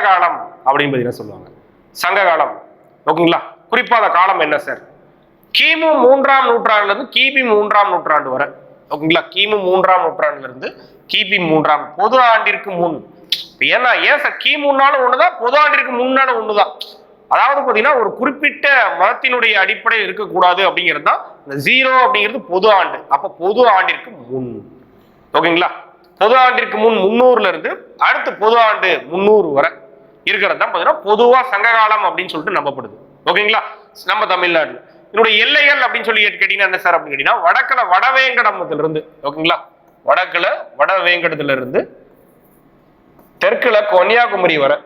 ஓகேங்களா காலம் அப்படின்னு பார்த்தீங்கன்னா சொல்லுவாங்க. சங்க காலம் ஓகேங்களா? குறிப்பாக அந்த காலம் என்ன சார்? கிமு மூன்றாம் நூற்றாண்டுல இருந்து கிபி மூன்றாம் நூற்றாண்டு வரை. ஓகேங்களா? கிமு மூன்றாம் நூற்றாண்டுல இருந்து கிபி மூன்றாம் பொது ஆண்டிற்கு முன். ஏன்னா ஏன் சார்? கிமுன்னாலும் ஒண்ணுதான் பொது ஆண்டிற்கு முன்னாலும் ஒண்ணுதான். அதாவது பார்த்தீங்கன்னா ஒரு குறிப்பிட்ட மதத்தினுடைய அடிப்படையில் இருக்கக்கூடாது அப்படிங்கிறது தான் இந்த ஜீரோ அப்படிங்கிறது பொது ஆண்டு. அப்போ பொது ஆண்டிற்கு முன். ஓகேங்களா? பொது ஆண்டிற்கு முன் முன்னூறுல இருந்து அடுத்து பொது ஆண்டு முன்னூறு வரை. இருக்கிறது தான் பார்த்தீங்கன்னா பொதுவாக சங்ககாலம் அப்படின்னு சொல்லிட்டு நம்பப்படுது. ஓகேங்களா? நம்ம தமிழ்நாட்டில். இதனுடைய எல்லைகள் அப்படின்னு சொல்லி கேட்டீங்கன்னா என்ன சார் அப்படின்னு கேட்டீங்கன்னா வடக்கில் வடவேங்கடமத்திலிருந்து ஓகேங்களா? வடக்கில் வடவேங்கடத்துல இருந்து தெற்கில் கன்னியாகுமரி வரை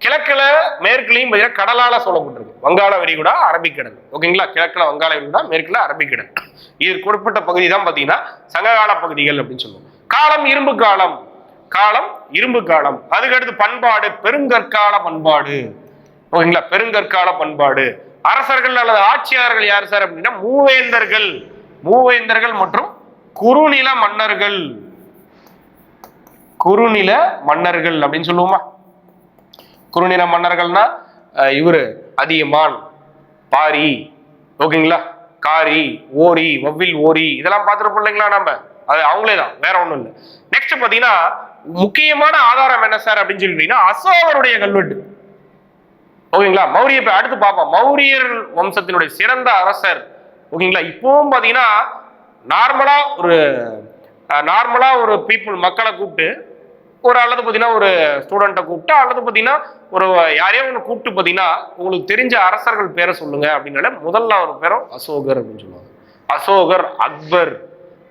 கிழக்கில் மேற்குலையும் பார்த்தீங்கன்னா கடலால சொல்லப்பட்டிருக்கு வங்காள விரிகுடா அரபிக்கடல் ஓகேங்களா? கிழக்கில் வங்காள விரிகுடா மேற்குல அரபிக்கடல் இது குறிப்பிட்ட பகுதி தான் பார்த்தீங்கன்னா சங்ககால பகுதிகள் அப்படின்னு சொல்லுவோம். காலம் இரும்பு காலம். காலம் இரும்பு காலம். அதுக்கடுத்து பண்பாடு பெருங்கற்கால பண்பாடு. ஓகேங்களா? பெருங்கற்கால பண்பாடு. அரசர்கள் அல்லது ஆட்சியாளர்கள் யார் சார் அப்படின்னா மூவேந்தர்கள். மூவேந்தர்கள் மற்றும் குறுநில மன்னர்கள். குறுநில மன்னர்கள் அப்படின்னு சொல்லுவோமா? குறுநில மன்னர்கள்னா அஹ், இவரு அதியமான் பாரி ஓகேங்களா? காரி ஓரி வவ்வில் ஓரி இதெல்லாம் பார்த்துருப்போம் இல்லைங்களா நம்ம அது அவங்களே தான் வேற ஒண்ணும் இல்லை. நெக்ஸ்ட் பாத்தீங்கன்னா முக்கியமான ஆதாரம் என்ன சார் அப்படின்னு சொல்லிட்டீங்கன்னா அசோகருடைய கல்வெட்டு. ஓகேங்களா? மௌரிய அடுத்து பார்ப்போம். மௌரியர் வம்சத்தினுடைய சிறந்த அரசர். ஓகேங்களா? இப்பவும் பாத்தீங்கன்னா நார்மலா ஒரு நார்மலா ஒரு பீப்புள் மக்களை கூப்பிட்டு ஒரு அல்லது பார்த்தீங்கன்னா ஒரு ஸ்டூடெண்ட்டை கூப்பிட்டு அல்லது பார்த்தீங்கன்னா ஒரு யாரையோ ஒன்று கூப்பிட்டு பார்த்தீங்கன்னா உங்களுக்கு தெரிஞ்ச அரசர்கள் பேரை சொல்லுங்க அப்படின்னால முதல்ல ஒரு பேரும் அசோகர் அப்படின்னு சொல்லுவாங்க. அசோகர் அக்பர்.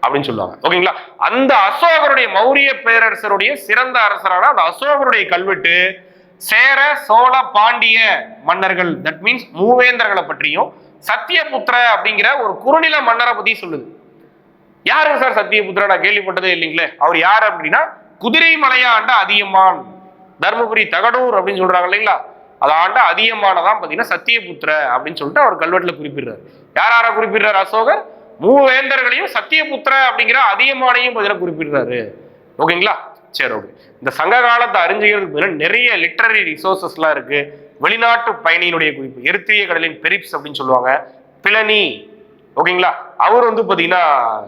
அப்படின்னு சொல்லுவாங்க. ஓகேங்களா? அந்த அசோகருடைய மௌரிய பேரரசருடைய சிறந்த அரசரான அந்த அசோகருடைய கல்வெட்டு சேர சோழ பாண்டிய மன்னர்கள் தட் மீன்ஸ் மூவேந்தர்களை பற்றியும் சத்தியபுத்திர அப்படிங்கிற ஒரு குறுநில மன்னரை பத்தி சொல்லுது. யாரு சார் சத்தியபுத்திர? நான் கேள்விப்பட்டதே இல்லைங்களே. அவர் யார் அப்படின்னா குதிரை மலையா ஆண்ட அதியமான் தர்மபுரி தகடூர் அப்படின்னு சொல்றாங்க இல்லைங்களா? அதை ஆண்ட அதியமானதான் பாத்தீங்கன்னா சத்தியபுத்திர அப்படின்னு சொல்லிட்டு அவர் கல்வெட்டுல குறிப்பிடுறாரு. யார் யாரை குறிப்பிடுறாரு அசோகர்? மூவேந்தர்களையும் சத்தியபுத்திர அப்படிங்கிற அதியமானையும் பாத்தீங்கன்னா குறிப்பிடுறாரு. ஓகேங்களா? சரி ஓகே. இந்த சங்க காலத்தை அறிஞ்சுக்கிறதுக்கு பதிலாக நிறைய லிட்டரரி ரிசோர்சஸ்லாம் இருக்கு. வெளிநாட்டு பயணியினுடைய குறிப்பு எரித்திரிய கடலின் பெரிப்ஸ் அப்படின்னு சொல்லுவாங்க. பிளனி ஓகேங்களா? அவர் வந்து பார்த்தீங்கன்னா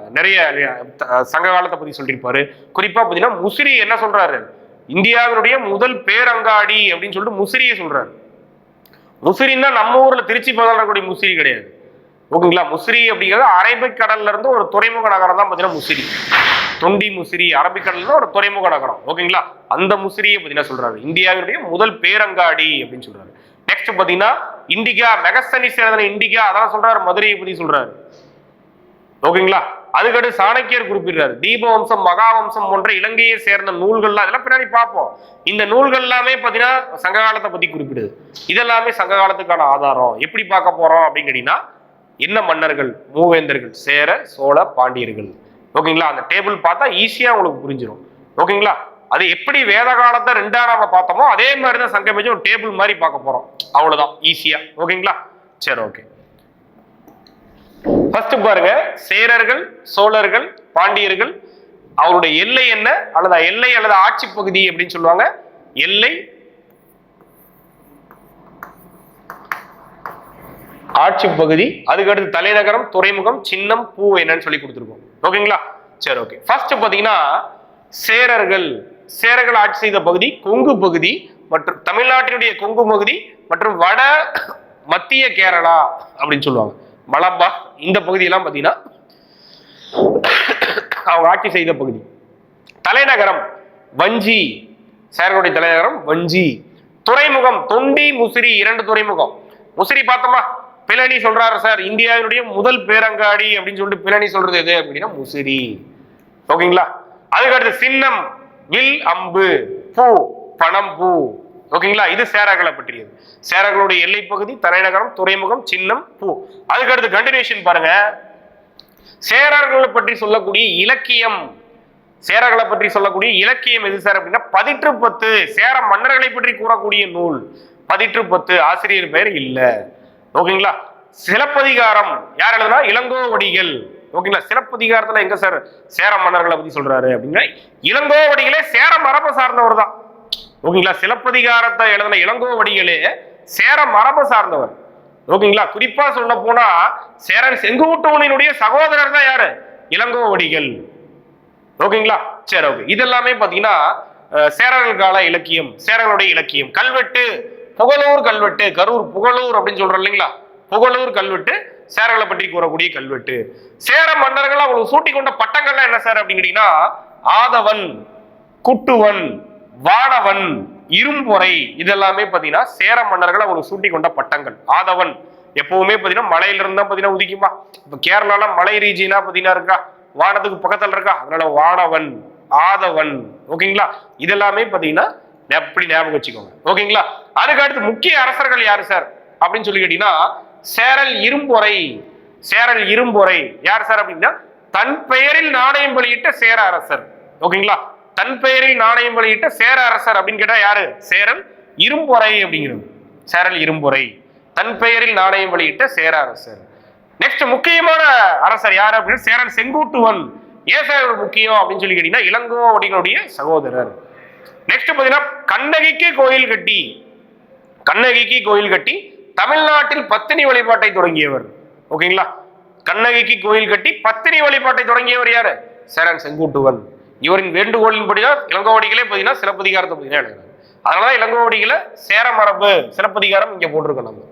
நிறைய சங்க காலத்தை பத்தி சொல்லியிருப்பாரு. குறிப்பா பார்த்தீங்கன்னா முசிறி என்ன சொல்றாரு? இந்தியாவினுடைய முதல் பேரங்காடி அப்படின்னு சொல்லிட்டு முசிறியை சொல்றாரு. முசிறின்னா நம்ம ஊர்ல திருச்சி பகல் கூடிய முசிறி கிடையாது. ஓகேங்களா? முசிறி அப்படிங்கிறது அரபிக் கடல்ல இருந்து ஒரு துறைமுக நகரம் தான் பார்த்தீங்கன்னா முசிறி. தொண்டி முசிறி அரபிக்கடல்ல ஒரு துறைமுக நகரம். ஓகேங்களா? அந்த முசிறியை பார்த்தீங்கன்னா சொல்றாரு? இந்தியாவினுடைய முதல் பேரங்காடி அப்படின்னு சொல்றாரு. நெக்ஸ்ட் பாத்தீங்கன்னா இண்டிகா மெகசனி சேர்ந்த இண்டிகா அதெல்லாம் சொல்றாரு மதுரையை பத்தி சொல்றாரு. ஓகேங்களா? அதுக்கடுத்து சாணக்கியர் குறிப்பிடுறாரு. தீபவம்சம் மகாவம்சம் போன்ற இலங்கையை சேர்ந்த நூல்கள்லாம் இதெல்லாம் பின்னாடி பார்ப்போம். இந்த நூல்கள் எல்லாமே பார்த்தீங்கன்னா சங்க காலத்தை பத்தி குறிப்பிடுது. இதெல்லாமே சங்க காலத்துக்கான ஆதாரம். எப்படி பார்க்க போறோம் அப்படின்னு கேட்டீங்கன்னா என்ன மன்னர்கள் மூவேந்தர்கள் சேர சோழ பாண்டியர்கள். ஓகேங்களா? அந்த டேபிள் பார்த்தா ஈஸியாக உங்களுக்கு புரிஞ்சிடும் ஓகேங்களா? அது எப்படி வேத காலத்தை ரெண்டா பார்த்தோமோ அதே மாதிரி தான் சங்க ஒரு டேபிள் மாதிரி பார்க்க போறோம். அவ்வளவுதான் ஈஸியா ஓகேங்களா? சரி ஓகே ஃபர்ஸ்ட் பாருங்க சேரர்கள் சோழர்கள் பாண்டியர்கள் அவருடைய எல்லை என்ன? அல்லது எல்லை அல்லது ஆட்சி பகுதி அப்படின்னு சொல்லுவாங்க. எல்லை ஆட்சி பகுதி அதுக்கடுத்து தலைநகரம் துறைமுகம் சின்னம் பூ என்னன்னு சொல்லி கொடுத்துருக்கோம். ஓகேங்களா? சரி ஓகே. ஃபர்ஸ்ட் பாத்தீங்கன்னா சேரர்கள் சேரர்கள் ஆட்சி செய்த பகுதி கொங்கு பகுதி மற்றும் தமிழ்நாட்டினுடைய கொங்கு பகுதி மற்றும் வட மத்திய கேரளா அப்படின்னு சொல்லுவாங்க. மலப்பா இந்த பகுதியெல்லாம் பார்த்தீங்கன்னா அவங்க ஆட்சி செய்த பகுதி. தலைநகரம் வஞ்சி. சேரர்களுடைய தலைநகரம் வஞ்சி. துறைமுகம் தொண்டி முசிறி இரண்டு துறைமுகம். முசிறி பார்த்தோமா? பிளனி சொல்றாரு சார். இந்தியாவினுடைய முதல் பேரங்காடி அப்படின்னு சொல்லிட்டு பிளனி சொல்றது எது அப்படின்னா முசிறி. ஓகேங்களா? அதுக்கடுத்து சின்னம் வில் அம்பு பூ பணம் பூ. ஓகேங்களா? இது சேரகளை பற்றியது. சேரர்களுடைய எல்லை பகுதி தலைநகரம் துறைமுகம் சின்னம் பூ. அதுக்கடுத்து கண்டினியூஷன் பாருங்க. சேரர்களை பற்றி சொல்லக்கூடிய இலக்கியம். சேரர்களை பற்றி சொல்லக்கூடிய இலக்கியம் எது சார் அப்படின்னா பதிற்று பத்து சேர மன்னர்களை பற்றி கூறக்கூடிய நூல். பதிற்று பத்து ஆசிரியர் பெயர் இல்லை. ஓகேங்களா? சிலப்பதிகாரம். யார் எழுதுனா? இளங்கோவடிகள். ஓகேங்களா? சிலப்பதிகாரத்துல எங்க சார் சேர மன்னர்களை பத்தி சொல்றாரு அப்படின்னா இளங்கோவடிகளே சேர மரபை சார்ந்தவர் தான். ஓகேங்களா? சிலப்பதிகாரத்தை எழுதின இளங்கோவடிகளே சேர மரபு சார்ந்தவர். ஓகேங்களா? குறிப்பா சொல்ல போனா சேரன் செங்குட்டுவனினுடைய சகோதரர் தான் யாரு? இளங்கோவடிகள். ஓகேங்களா? சரி ஓகே. இதெல்லாமே பாத்தீங்கன்னா சேரர்கள் கால இலக்கியம் சேரர்களுடைய இலக்கியம். கல்வெட்டு புகழூர் கல்வெட்டு கரூர் புகழூர் அப்படின்னு சொல்றோம் இல்லைங்களா? புகழூர் கல்வெட்டு சேரர்களை பற்றி கூறக்கூடிய கல்வெட்டு. சேர மன்னர்கள் அவங்களுக்கு சூட்டி கொண்ட பட்டங்கள்லாம் என்ன சார் அப்படின்னு கேட்டீங்கன்னா ஆதவன் குட்டுவன் வானவன் இரும்பொறை இதெல்லாமே பார்த்தீங்கன்னா சேர மன்னர்கள் அவங்களுக்கு சூட்டி கொண்ட பட்டங்கள். ஆதவன் எப்பவுமே பார்த்தீங்கன்னா மலையில இருந்தா பார்த்தீங்கன்னா உதிக்குமா? இப்போ கேரளாலாம் மலை ரீஜினா பார்த்தீங்கன்னா இருக்கா? வானத்துக்கு பக்கத்தில் இருக்கா? அதனால வானவன் ஆதவன் ஓகேங்களா? இதெல்லாமே பார்த்தீங்கன்னா எப்படி ஞாபகம் வச்சுக்கோங்க. ஓகேங்களா? அதுக்கு அடுத்து முக்கிய அரசர்கள் யாரு சார்? அப்படின்னு சொல்லி கேட்டீங்கன்னா சேரல் இரும்பொறை சேரல் இரும்பொறை. யார் சார் அப்படின்னா தன் பெயரில் நாணயம் வெளியிட்ட சேர அரசர். ஓகேங்களா? தன் பெயரில் நாணயம் வெளியிட்ட சேர அரசர் அப்படின்னு கேட்டா யாரு? சேரல் இரும்பொறை அப்படிங்கிறது. சேரல் இரும்பொறை. தன் பெயரில் நாணயம் வெளியிட்ட சேர அரசர். நெக்ஸ்ட் முக்கியமான அரசர் யார் அப்படின்னு சேரன் செங்குட்டுவன். ஏன் சார் முக்கியம் அப்படின்னு சொல்லி கேட்டீங்கன்னா இளங்கோவடிகளுடைய சகோதரர். நெக்ஸ்ட் பார்த்தீங்கன்னா கண்ணகிக்கு கோயில் கட்டி கண்ணகிக்கு கோயில் கட்டி தமிழ்நாட்டில் பத்தினி வழிபாட்டை தொடங்கியவர். ஓகேங்களா? கண்ணகிக்கு கோயில் கட்டி பத்தினி வழிபாட்டை தொடங்கியவர் யாரு? சேரன் செங்குட்டுவன். இவரின் வேண்டுகோளின்படிதான் இளங்கோவடிகளே பார்த்தீங்கன்னா சிலப்பதிகாரத்தை பார்த்தீங்கன்னா எழுதுறாரு அதனால இளங்கோவடிகளை சேர மரபு சிலப்பதிகாரம் இங்க போட்டிருக்கோம் நம்ம.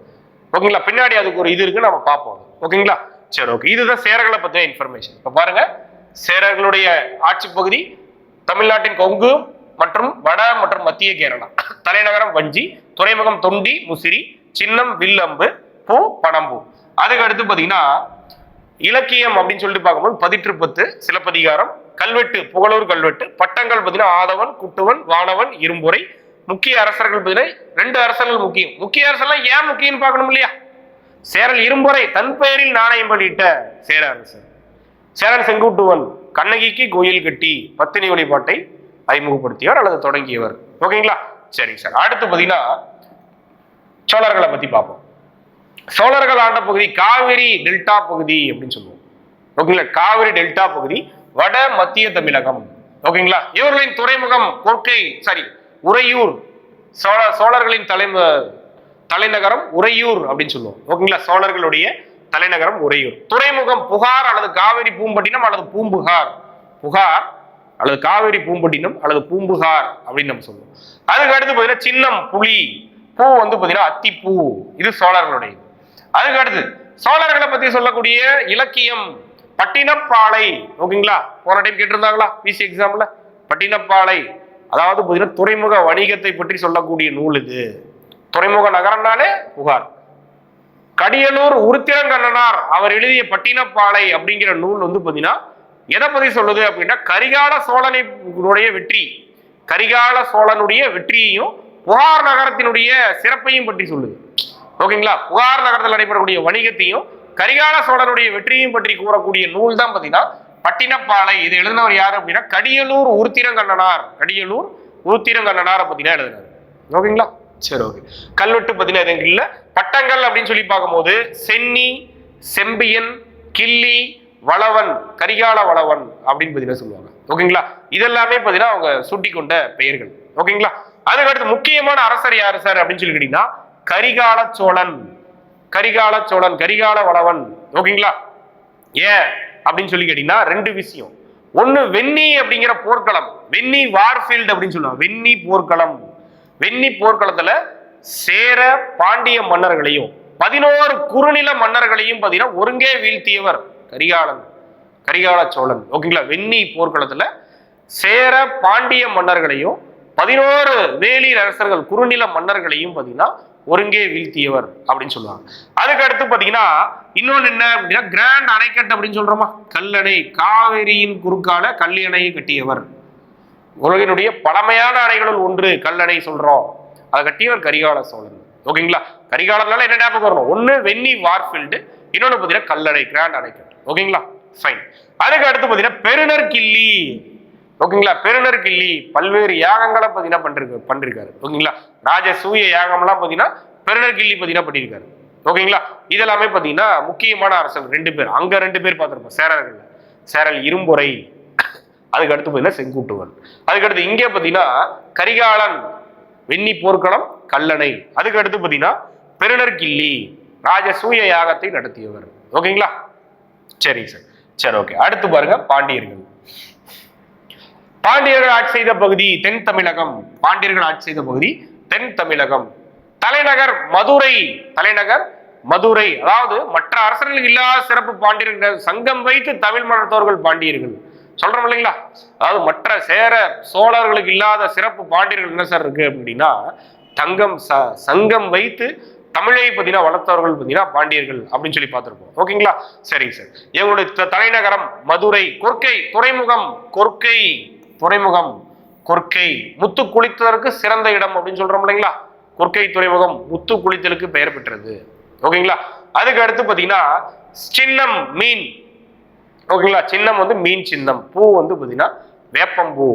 ஓகேங்களா? பின்னாடி அதுக்கு ஒரு இது இருக்கு நம்ம பார்ப்போம். ஓகேங்களா? சரி ஓகே. இதுதான் சேரர்களை பத்தின இன்ஃபர்மேஷன் இப்ப பாருங்க சேரர்களுடைய ஆட்சி பகுதி தமிழ்நாட்டின் கொங்கு மற்றும் வட மற்றும் மத்திய கேரளா. தலைநகரம் வஞ்சி துறைமுகம் தொண்டி முசிறி சின்னம் வில்லம்பு பூ பனம்பூ. அதுக்கு அடுத்து பார்த்தீங்கன்னா இலக்கியம் அப்படின்னு சொல்லிட்டு பார்க்கும்போது பதிற்றுப்பத்து சிலப்பதிகாரம் கல்வெட்டு புகழூர் கல்வெட்டு பட்டங்கள் பார்த்தீங்கன்னா ஆதவன் குட்டுவன் வானவன் இரும்புரை. முக்கிய அரசர்கள் பார்த்தீங்கன்னா ரெண்டு அரசர்கள் முக்கியம். முக்கிய அரசர்லாம் ஏன் முக்கியம்னு பார்க்கணும் இல்லையா? சேரல் இரும்புரை தன் பெயரில் நாணயம் பண்ணிட்ட சேர அரசர். சேரன் செங்குட்டுவன் கண்ணகிக்கு கோயில் கட்டி பத்தினி வழிபாட்டை அறிமுகப்படுத்தியவர் அல்லது தொடங்கியவர். ஓகேங்களா? சரிங்க சார். அடுத்து பார்த்தீங்கன்னா சோழர்களை பத்தி பார்ப்போம். சோழர்கள் ஆண்ட பகுதி காவிரி டெல்டா பகுதி அப்படின்னு சொல்லுவோம். ஓகேங்களா? காவிரி டெல்டா பகுதி வட மத்திய தமிழகம். ஓகேங்களா? இவர்களின் துறைமுகம் கொற்கை சாரி உறையூர். சோழ சோழர்களின் தலை தலைநகரம் உறையூர் அப்படின்னு சொல்லுவோம். ஓகேங்களா? சோழர்களுடைய தலைநகரம் உறையூர். துறைமுகம் புகார் அல்லது காவிரி பூம்பட்டினம் அல்லது பூம்புகார். புகார் அல்லது காவேரி பூம்பட்டினம் அல்லது பூம்புகார் அப்படின்னு நம்ம சொல்லுவோம். அதுக்கு அடுத்து பார்த்தீங்கன்னா சின்னம் புலி பூ வந்து பார்த்தீங்கன்னா அத்திப்பூ. இது சோழர்களுடையது. அதுக்கு அடுத்து சோழர்களை பத்தி சொல்லக்கூடிய இலக்கியம் பட்டினப்பாலை. ஓகேங்களா? போன டைம் கேட்டிருந்தாங்களா? பிசி எக்ஸாம்ல பட்டினப்பாலை. அதாவது பார்த்தீங்கன்னா துறைமுக வணிகத்தை பற்றி சொல்லக்கூடிய நூல் இது. துறைமுக நகரம்னாலே புகார். கடியலூர் உருத்திரங்கண்ணனார் அவர் எழுதிய பட்டினப்பாலை அப்படிங்கிற நூல் வந்து பார்த்தீங்கன்னா எதை பத்தி சொல்லுது அப்படின்னா கரிகால சோழனுடைய வெற்றி. கரிகால சோழனுடைய வெற்றியையும் புகார் நகரத்தினுடைய சிறப்பையும் பற்றி சொல்லுது. ஓகேங்களா புகார் நகரத்தில் நடைபெறக்கூடிய வணிகத்தையும் கரிகால சோழனுடைய வெற்றியையும் பற்றி கூறக்கூடிய நூல் தான் பார்த்தீங்கன்னா பட்டினப்பாலை. இது எழுதினவர் யார் அப்படின்னா கடியலூர் உருத்திரங்கண்ணனார். கடியலூர் உருத்திரங்கண்ணனாரை பார்த்தீங்கன்னா எழுதினார் ஓகேங்களா சரி ஓகே கல்வெட்டு பார்த்தீங்கன்னா எதுவும் இல்லை. பட்டங்கள் அப்படின்னு சொல்லி பார்க்கும்போது சென்னி செம்பியன் கிள்ளி வளவன் கரிகால வளவன் அப்படின்னு பார்த்தீங்கன்னா சொல்லுவாங்க. ஓகேங்களா? இதெல்லாமே பார்த்தீங்கன்னா அவங்க சுட்டி கொண்ட பெயர்கள். ஓகேங்களா? அதுக்கடுத்து முக்கியமான அரசர் யாரு சார் அப்படின்னு சொல்லி கேட்டீங்கன்னா கரிகால சோழன். கரிகால சோழன் கரிகால வளவன். ஓகேங்களா? ஏன்? அப்படின்னு சொல்லி கேட்டீங்கன்னா ரெண்டு விஷயம். ஒன்று வெண்ணி அப்படிங்கிற போர்க்களம். வெண்ணி வார்ஃபீல்டு அப்படின்னு சொல்லுவாங்க. வெண்ணி போர்க்களம். வெண்ணி போர்க்களத்துல சேர பாண்டிய மன்னர்களையும் பதினோரு குறுநில மன்னர்களையும் பார்த்தீங்கன்னா ஒருங்கே வீழ்த்தியவர். கரிகாலன் கரிகால சோழன். ஓகேங்களா? வெண்ணி போர்க்களத்துல சேர பாண்டிய மன்னர்களையும் பதினோரு வேலிர் அரசர்கள் குறுநில மன்னர்களையும் பார்த்தீங்கன்னா ஒருங்கே வீழ்த்தியவர் அப்படின்னு சொல்லுவாங்க. அதுக்கு அடுத்து பார்த்தீங்கன்னா இன்னொன்று என்ன அப்படின்னா கிராண்ட் அணைக்கட்டு அப்படின்னு சொல்றோமா? கல்லணை காவிரியின் குறுக்கால கல்லணையை கட்டியவர். உலகினுடைய பழமையான அணைகளுள் ஒன்று கல்லணை சொல்றோம். அதை கட்டியவர் கரிகால சோழன். ஓகேங்களா? கரிகாலனால என்ன ஞாபகம் வரணும்? ஒன்று வெண்ணி வார்ஃபீல்டு இன்னொன்னு பார்த்தீங்கன்னா கல்லணை கிராண்ட் அணைக்கட்டு ஓகேங்களா? ஃபைன் அதுக்கு அடுத்து பார்த்தீங்கன்னா பெருநர் கிள்ளி. ஓகேங்களா? பெருநர் கிள்ளி. பல்வேறு யாகங்களை பார்த்தீங்கன்னா பண்ணிருக்கு? பண்ணிருக்காரு. ஓகேங்களா? ராஜசூய யாகம்லாம் பார்த்தீங்கன்னா பெருநர் கிள்ளி பார்த்தீங்கன்னா பண்ணியிருக்காரு ஓகேங்களா? இதெல்லாமே பார்த்தீங்கன்னா முக்கியமான அரசர்கள். ரெண்டு பேர். அங்க ரெண்டு பேர் பார்த்துருப்போம். சேரர்கள். சேரல் இரும்புரை. அதுக்கு அடுத்து பார்த்தீங்கன்னா செங்குட்டுவன். அதுக்கடுத்து இங்கே பார்த்தீங்கன்னா கரிகாலன். வெண்ணி போர்க்களம் கல்லணை. அதுக்கு அடுத்து பார்த்தீங்கன்னா பெருநர் கிள்ளி. ராஜசூய யாகத்தை நடத்தியவர். ஓகேங்களா? சரி சார். சரி ஓகே. அடுத்து பாருங்க பாண்டியர்கள். பாண்டியர்கள் ஆட்சி செய்த பகுதி தென் தமிழகம். பாண்டியர்கள் ஆட்சி செய்த பகுதி தென் தமிழகம். தலைநகர் மதுரை. தலைநகர் மதுரை. அதாவது மற்ற அரசர்களுக்கு இல்லாத சிறப்பு பாண்டியர்கள் சங்கம் வைத்து தமிழ் மணத்தவர்கள் பாண்டியர்கள். சொல்றோம் இல்லைங்களா? அதாவது மற்ற சேர சோழர்களுக்கு இல்லாத சிறப்பு பாண்டியர்கள் என்ன சார் இருக்கு அப்படின்னா தங்கம் ச- சங்கம் வைத்து தமிழை பார்த்தீங்கன்னா வளர்த்தவர்கள் பார்த்தீங்கன்னா பாண்டியர்கள் அப்படின்னு சொல்லி பார்த்துருப்போம். ஓகேங்களா? சரிங்க சார். இவங்களுடைய தலைநகரம் மதுரை கொர்க்கை துறைமுகம் கொர்க்கை துறைமுகம் கொர்க்கை முத்து குளித்ததற்கு சிறந்த இடம் அப்படின்னு சொல்றோம் இல்லைங்களா? கொர்க்கை துறைமுகம் முத்து குளித்தலுக்கு பெயர் பெற்றது. ஓகேங்களா? அதுக்கு அடுத்து பார்த்தீங்கன்னா சின்னம் மீன். ஓகேங்களா? சின்னம் வந்து மீன் சின்னம். பூ வந்து பார்த்தீங்கன்னா வேப்பம்பூ.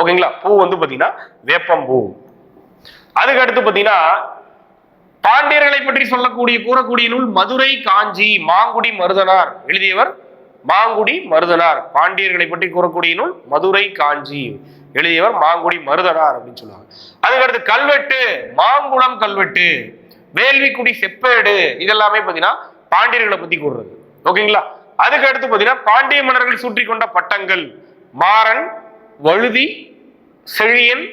ஓகேங்களா? பூ வந்து பார்த்தீங்கன்னா வேப்பம்பூ. அதுக்கு அடுத்து பார்த்தீங்கன்னா பாண்டியர்களை பற்றி சொல்லக்கூடிய கூறக்கூடிய நூல் மதுரை காஞ்சி மாங்குடி மருதனார். எழுதியவர் மாங்குடி மருதனார். பாண்டியர்களை பற்றி கூறக்கூடிய நூல் மதுரை காஞ்சி. எழுதியவர் மாங்குடி மருதனார் அப்படின்னு சொல்லுவாங்க. அதுக்கடுத்து கல்வெட்டு மாங்குளம் கல்வெட்டு வேள்விக்குடி செப்பேடு இதெல்லாமே பார்த்தீங்கன்னா பாண்டியர்களை பத்தி கூறுறது. ஓகேங்களா? அதுக்கு அடுத்து பார்த்தீங்கன்னா பாண்டிய மன்னர்கள் சுற்றி கொண்ட பட்டங்கள். மாறன் வழுதி செழியன்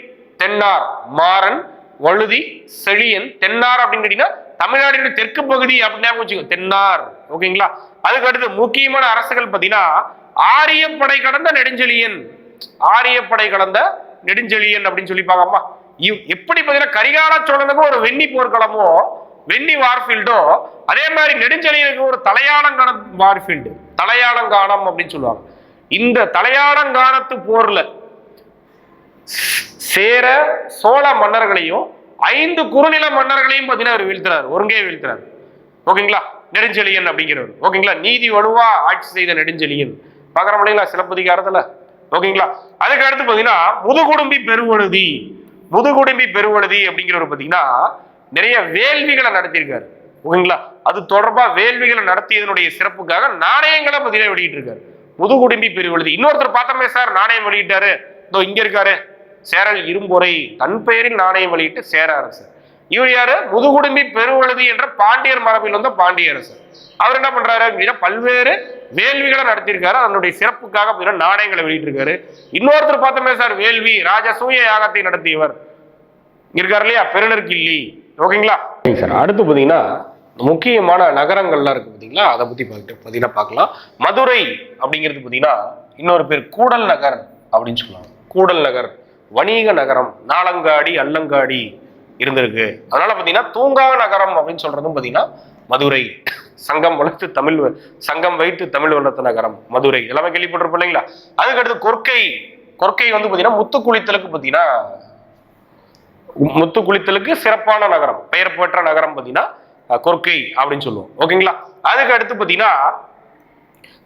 தென்னார். மாறன் வழுதி செழியன் தென்னார் அப்படின்னு கேட்டீங்கன்னா தமிழ்நாட்டின் தெற்கு பகுதி அப்படின்னு வச்சுக்கோ தென்னார். ஓகேங்களா? அதுக்கு அடுத்து முக்கியமான அரசுகள் பார்த்தீங்கன்னா ஆரியப்படை கடந்த நெடுஞ்செழியன். ஆரியப்படை கடந்த நெடுஞ்செழியன் அப்படின்னு சொல்லி பார்க்கம்மா எப்படி பார்த்தீங்கன்னா கரிகால சோழனுக்கும் ஒரு வெண்ணி போர்க்களமோ வெண்ணி வார்ஃபீல்டோ அதே மாதிரி நெடுஞ்செழியனுக்கு ஒரு தலையாளங்கான வார்ஃபீல்டு தலையாளங்கானம் அப்படின்னு சொல்லுவாங்க. இந்த தலையாளங்கானத்து போர்ல சேர சோழ மன்னர்களையும் ஐந்து குறுநில மன்னர்களையும் பார்த்தீங்கன்னா அவர் வீழ்த்துறாரு ஒருங்கே வீழ்த்துறாரு. ஓகேங்களா? நெடுஞ்செழியன் அப்படிங்கிறவர். ஓகேங்களா? நீதி வலுவா ஆட்சி செய்த நெடுஞ்செழியன். பார்க்குறோம் இல்லைங்களா? சிலப்பதிகாரத்துல. ஓகேங்களா? அதுக்கு அடுத்து பார்த்தீங்கன்னா முதுகுடும்பி பெருவழுதி. முதுகுடும்பி பெருவழுதி அப்படிங்கிறவர் பார்த்தீங்கன்னா நிறைய வேள்விகளை நடத்தியிருக்காரு. ஓகேங்களா? அது தொடர்பா வேள்விகளை நடத்தியதனுடைய சிறப்புக்காக நாணயங்களை பார்த்தீங்கன்னா வெளியிட்டு இருக்காரு முதுகுடும்பி பெருவழுதி. இன்னொருத்தர் பார்த்தோமே சார் நாணயம் வெளியிட்டாரு. இதோ இங்க இருக்காரு. சேரல் இரும்பொறை தன் பெயரில் நாணயம் வெளியிட்டு சேர அரசர் இவர் யாரு? முதுகுடும்பி பெருவழுதி என்ற பாண்டியர் மரபில் வந்த பாண்டிய அரசர் அவர் என்ன பண்றாரு? அப்படின்னா பல்வேறு வேள்விகளை நடத்தியிருக்காரு. அதனுடைய சிறப்புக்காக நாணயங்களை வெளியிட்டிருக்காரு. இன்னொருத்தர் பார்த்தோமே சார் வேள்வி ராஜசூய யாகத்தை நடத்தியவர். இருக்காரு இல்லையா? பெருநர்கிள்ளி ஓகேங்களா? சார். அடுத்து பார்த்தீங்கன்னா முக்கியமான நகரங்கள்லாம் இருக்கு பார்த்தீங்களா? அதை பத்தி பார்த்து பார்த்தீங்கன்னா பார்க்கலாம். மதுரை அப்படிங்கிறது பார்த்தீங்கன்னா இன்னொரு பேர் கூடல் நகர் அப்படின்னு சொல்லுவாங்க கூடல் நகர். வணிக நகரம் நாலங்காடி அல்லங்காடி இருந்திருக்கு. அதனால பார்த்தீங்கன்னா தூங்கா நகரம் அப்படின்னு சொல்றதும் பார்த்தீங்கன்னா மதுரை. சங்கம் வளர்த்து தமிழ் சங்கம் வைத்து தமிழ் வளர்த்த நகரம் மதுரை. எல்லாமே கேள்விப்பட்டிருப்போம் இல்லைங்களா? அதுக்கடுத்து கொர்க்கை கொர்க்கை வந்து பார்த்தீங்கன்னா முத்து குளித்தலுக்கு பார்த்தீங்கன்னா முத்து குளித்தலுக்கு சிறப்பான நகரம் பெயர் பெற்ற நகரம் பார்த்தீங்கன்னா கொர்க்கை அப்படின்னு சொல்லுவோம். ஓகேங்களா? அதுக்கு அடுத்து பார்த்தீங்கன்னா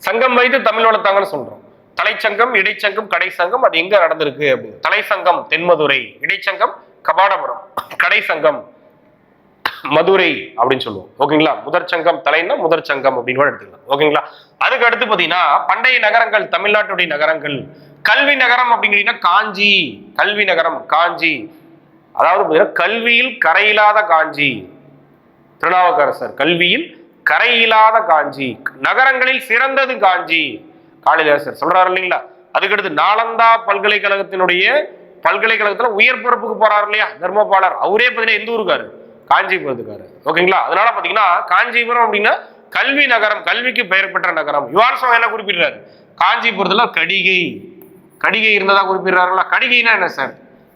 சங்கம் வைத்து தமிழ் வளர்த்தாங்கன்னு சொல்றோம். தலைச்சங்கம் இடைச்சங்கம் கடைசங்கம் அது எங்க நடந்திருக்கு அப்படின்னு. தலைசங்கம் தென்மதுரை இடைச்சங்கம் கபாடபுரம். கடைசங்கம் மதுரை அப்படின்னு சொல்லுவோம். ஓகேங்களா? முதற் சங்கம் தலைன்னா முதற் சங்கம் அப்படின்னு கூட எடுத்துக்கலாம். ஓகேங்களா? அதுக்கு அடுத்து பார்த்தீங்கன்னா பண்டைய நகரங்கள் தமிழ்நாட்டுடைய நகரங்கள். கல்வி நகரம் அப்படிங்கிறீங்கன்னா காஞ்சி. கல்வி நகரம் காஞ்சி. அதாவது பார்த்தீங்கன்னா கல்வியில் கரையில்லாத காஞ்சி. திருநாவுக்கரசர் கல்வியில் கரையில்லாத காஞ்சி. நகரங்களில் சிறந்தது காஞ்சி. காளிதாசர் சொல்றாரு இல்லைங்களா? அதுக்கடுத்து நாலந்தா பல்கலைக்கழகத்தினுடைய பல்கலைக்கழகத்துல உயர் பொறுப்புக்கு போறாரு இல்லையா? தர்மபாலர். அவரே பார்த்தீங்கன்னா எந்த ஊருக்காரு? காஞ்சிபுரத்துக்காரு. ஓகேங்களா? அதனால பாத்தீங்கன்னா காஞ்சிபுரம் அப்படின்னா கல்வி நகரம் கல்விக்கு பெயர் பெற்ற நகரம். யுவான்சம் என்ன குறிப்பிடுறாரு? காஞ்சிபுரத்துல கடிகை. கடிகை இருந்ததா குறிப்பிடுறாருங்களா? கடிகைனா என்ன சார்?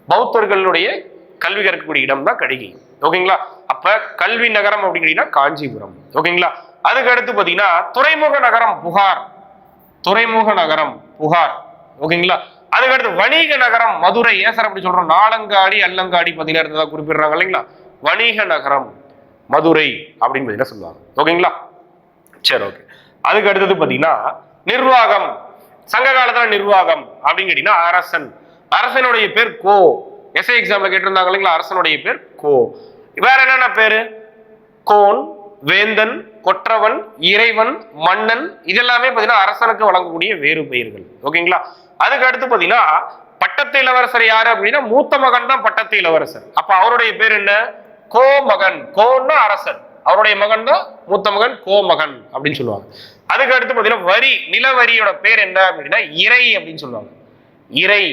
பௌத்தர்களுடைய கல்வி கற்கக்கூடிய இடம் தான் கடிகை. ஓகேங்களா? அப்ப கல்வி நகரம் அப்படிங்கிறீங்கன்னா காஞ்சிபுரம். ஓகேங்களா? அதுக்கு அடுத்து பாத்தீங்கன்னா துறைமுக நகரம் புகார். துறைமுக நகரம் புகார். ஓகேங்களா? அதுக்கடுத்து வணிக நகரம் மதுரை. ஏன் சார் அப்படி சொல்றோம்? நாலங்காடி அல்லங்காடி பார்த்தீங்கன்னா இருந்ததா குறிப்பிடுறாங்க இல்லைங்களா? வணிக நகரம் மதுரை அப்படின்னு பார்த்தீங்கன்னா சொல்லுவாங்க? ஓகேங்களா? சரி ஓகே. அதுக்கு அடுத்தது பார்த்தீங்கன்னா நிர்வாகம். சங்க காலத்துல நிர்வாகம் அப்படின்னு கேட்டீங்கன்னா அரசன். அரசனுடைய பேர் கோ. எஸ்ஐ எக்ஸாம்ல கேட்டிருந்தாங்க இல்லைங்களா? அரசனுடைய பேர் கோ. வேற என்னென்ன பேரு? கோன் வேந்தன் கொற்றவன் இறைவன் மன்னன் இதெல்லாமே பார்த்தீங்கன்னா அரசனுக்கு வழங்கக்கூடிய வேறு பெயர்கள். ஓகேங்களா? அதுக்கு அடுத்து பார்த்தீங்கன்னா பட்டத்து இளவரசர் யாரு அப்படின்னா மூத்த மகன் தான் பட்டத்து இளவரசர் அப்ப அவருடைய பேர் என்ன? கோமகன். கோன்னா அரசன். அவருடைய மகன் தான் மூத்த மகன் கோமகன் அப்படின்னு சொல்லுவாங்க. அதுக்கு அடுத்து பார்த்தீங்கன்னா வரி நிலவரியோட பேர் என்ன அப்படின்னா இறை அப்படின்னு சொல்லுவாங்க. இறை.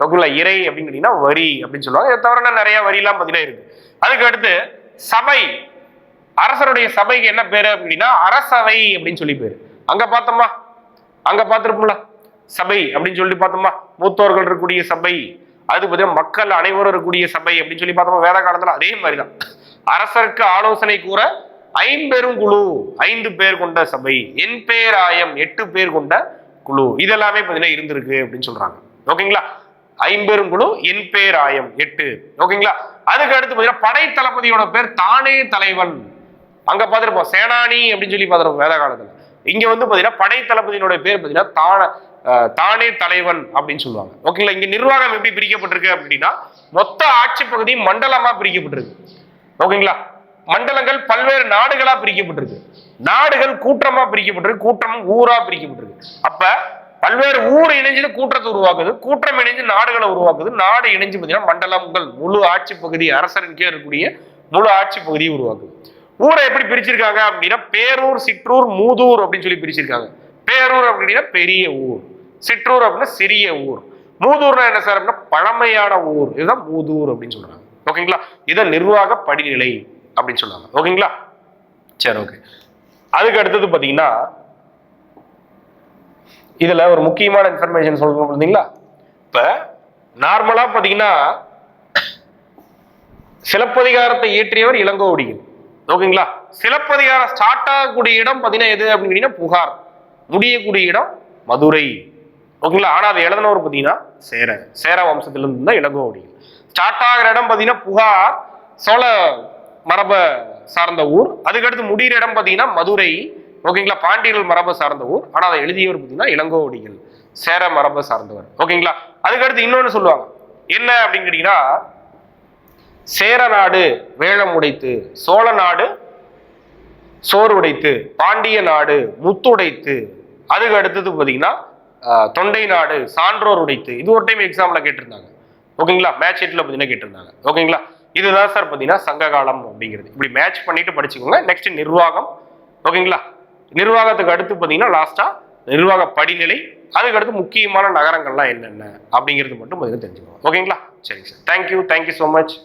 ஓகேங்களா இறை அப்படின்னு கேட்டீங்கன்னா வரி அப்படின்னு சொல்லுவாங்க. இதை தவிர நிறைய வரிலாம் பார்த்தீங்கன்னா இருக்கு. அதுக்கு அடுத்து சபை. அரசருடைய சபைக்கு என்ன பேரு அப்படின்னா அரசவை அப்படின்னு சொல்லி பேரு. அங்க பார்த்தோமா அங்க பார்த்திருப்போம்ல சபை அப்படின்னு சொல்லி பார்த்தோமா மூத்தோர்கள் இருக்கக்கூடிய சபை அது பார்த்தீங்கன்னா மக்கள் அனைவரும் இருக்கக்கூடிய சபை அப்படின்னு சொல்லி பார்த்தோமா வேத காலத்துல அதே மாதிரிதான். அரசருக்கு ஆலோசனை கூற ஐம்பெரும் குழு ஐந்து பேர் கொண்ட சபை என் பேராயம் எட்டு பேர் கொண்ட குழு இதெல்லாமே பார்த்தீங்கன்னா இருந்திருக்கு அப்படின்னு சொல்றாங்க. ஓகேங்களா? ஐம்பெரும் குழு என் பேராயம் எட்டு. ஓகேங்களா? அதுக்கு அடுத்து பார்த்தீங்கன்னா படை தளபதியோட பேர் தானே தலைவன். அங்க பார்த்திருப்போம் சேனானி அப்படின்னு சொல்லி பார்த்திருப்போம் வேத காலத்துல. இங்க வந்து பாத்தீங்கன்னா படை தளபதியினோட பேர் பாத்தீங்கன்னா தான தானே தலைவன் அப்படின்னு சொல்லுவாங்க. ஓகேங்களா இங்க நிர்வாகம் எப்படி பிரிக்கப்பட்டிருக்கு அப்படின்னா மொத்த ஆட்சி பகுதி மண்டலமா பிரிக்கப்பட்டிருக்கு. ஓகேங்களா மண்டலங்கள் பல்வேறு நாடுகளா பிரிக்கப்பட்டிருக்கு. நாடுகள் கூட்டமா பிரிக்கப்பட்டிருக்கு கூட்டம் ஊரா பிரிக்கப்பட்டிருக்கு. அப்ப பல்வேறு ஊர் இணைஞ்சு கூட்டத்தை உருவாக்குது கூட்டம் இணைஞ்சு நாடுகளை உருவாக்குது. நாடு இணைஞ்சு பார்த்தீங்கன்னா மண்டலங்கள் முழு ஆட்சி பகுதி அரசரின் கீழ் இருக்கக்கூடிய முழு ஆட்சி பகுதியை உருவாக்குது. ஊரை எப்படி பிரிச்சிருக்காங்க அப்படின்னா பேரூர் சிற்றூர் மூதூர் அப்படின்னு சொல்லி பிரிச்சிருக்காங்க. பேரூர் அப்படின்னா பெரிய ஊர். சிற்றூர் அப்படின்னா சிறிய ஊர். மூதூர்னா என்ன சார் அப்படின்னா பழமையான ஊர். இதுதான் மூதூர் அப்படின்னு சொல்றாங்க. ஓகேங்களா இதை நிர்வாக படிநிலை அப்படின்னு சொல்றாங்க. ஓகேங்களா சரி ஓகே அதுக்கு அடுத்தது பாத்தீங்கன்னா இதுல ஒரு முக்கியமான இன்ஃபர்மேஷன் சொல்லணும் பார்த்தீங்களா? இப்ப நார்மலா பாத்தீங்கன்னா சிலப்பதிகாரத்தை இயற்றியவர் இளங்கோவடிகள். ஓகேங்களா சிலப்பதிகாரம் ஸ்டார்ட் ஆகக்கூடிய இடம் பார்த்தீங்கன்னா எது அப்படின்னு புகார். முடியக்கூடிய இடம் மதுரை. ஓகேங்களா? ஆனா அதை எழுதினவர் பார்த்தீங்கன்னா சேர சேர வம்சத்திலிருந்து தான் இளங்கோவடிகள் ஸ்டார்ட் ஆகிற இடம் பார்த்தீங்கன்னா புகார் சோழ மரபை சார்ந்த ஊர். அதுக்கடுத்து முடிகிற இடம் பார்த்தீங்கன்னா மதுரை. ஓகேங்களா? பாண்டியர்கள் மரபை சார்ந்த ஊர். ஆனால் அதை எழுதியவர் பார்த்தீங்கன்னா இளங்கோவடிகள் சேர மரபை சார்ந்தவர். ஓகேங்களா? அதுக்கடுத்து இன்னொன்று சொல்லுவாங்க. என்ன அப்படின்னு கேட்டீங்கன்னா சேர நாடு வேளம் உடைத்து சோழ நாடு சோறு உடைத்து பாண்டிய நாடு முத்துடைத்து அதுக்கு அடுத்தது பார்த்தீங்கன்னா தொண்டை நாடு சான்றோர் உடைத்து. இது ஒரு டைம் எக்ஸாமில் கேட்டிருந்தாங்க. ஓகேங்களா மேட்ச் ஷீட்ல பார்த்தீங்கன்னா கேட்டிருந்தாங்க. ஓகேங்களா இதுதான் சார் பார்த்தீங்கன்னா சங்ககாலம் அப்படிங்கிறது. இப்படி மேட்ச் பண்ணிட்டு படிச்சுக்கோங்க. நெக்ஸ்ட் நிர்வாகம். ஓகேங்களா நிர்வாகத்துக்கு அடுத்து பார்த்தீங்கன்னா லாஸ்டா நிர்வாக படிநிலை. அதுக்கு அடுத்து முக்கியமான நகரங்கள்லாம் என்னென்ன அப்படிங்கிறது மட்டும் பார்த்தீங்கன்னா தெரிஞ்சுக்கோங்க. ஓகேங்களா சரிங்க sir thank you thank you so much